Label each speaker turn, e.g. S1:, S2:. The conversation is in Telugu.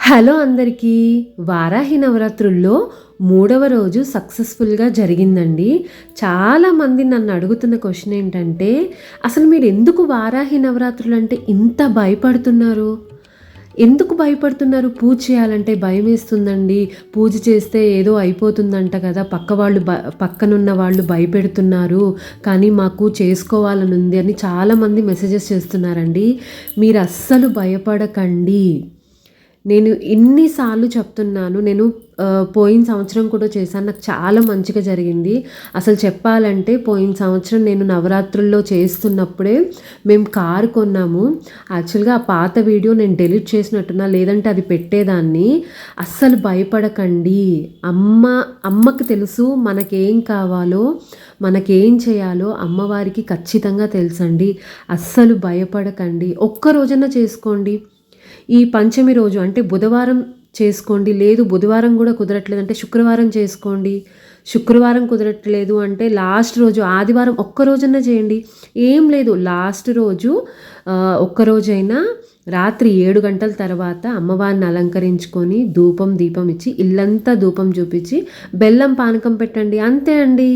S1: హలో అందరికీ. వారాహి నవరాత్రుల్లో మూడవ రోజు సక్సెస్ఫుల్గా జరిగిందండి. చాలామంది నన్ను అడుగుతున్న క్వశ్చన్ ఏంటంటే అసలు మీరు ఎందుకు వారాహి నవరాత్రులు అంటే ఇంత భయపడుతున్నారు? ఎందుకు భయపడుతున్నారు? పూజ చేయాలంటే భయం వేస్తుందండి. పూజ చేస్తే ఏదో అయిపోతుందంట కదా. పక్క వాళ్ళు బ పక్కనున్న వాళ్ళు భయపెడుతున్నారు. కానీ మాకు చేసుకోవాలని ఉంది అని చాలామంది మెసేజెస్ చేస్తున్నారండి. మీరు అస్సలు భయపడకండి. నేను ఎన్నిసార్లు చెప్తున్నాను నేను పోయిన సంవత్సరం కూడా చేశాను. నాకు చాలా మంచిగా జరిగింది. అసలు చెప్పాలంటే పోయిన సంవత్సరం నేను నవరాత్రుల్లో చేస్తున్నప్పుడే మేము కారు కొన్నాము. యాక్చువల్గా ఆ పాత వీడియో నేను డెలీట్ చేసినట్టున్నా లేదంటే అది పెట్టేదాన్ని. అస్సలు భయపడకండి. అమ్మ అమ్మకి తెలుసు మనకేం కావాలో మనకేం చేయాలో అమ్మవారికి ఖచ్చితంగా తెలుసండి. అస్సలు భయపడకండి. ఒక్క రోజన చేసుకోండి. ఈ పంచమి రోజు అంటే బుధవారం చేసుకోండి. లేదు బుధవారం కూడా కుదరట్లేదు అంటే శుక్రవారం చేసుకోండి. శుక్రవారం కుదరట్లేదు అంటే లాస్ట్ రోజు ఆదివారం ఒక్క రోజన్నా చేయండి. ఏం లేదు లాస్ట్ రోజు ఒక్కరోజైనా రాత్రి ఏడు గంటల తర్వాత అమ్మవారిని అలంకరించుకొని ధూపం దీపం ఇచ్చి ఇల్లంతా ధూపం చూపించి బెల్లం పానకం పెట్టండి. అంతే అండి.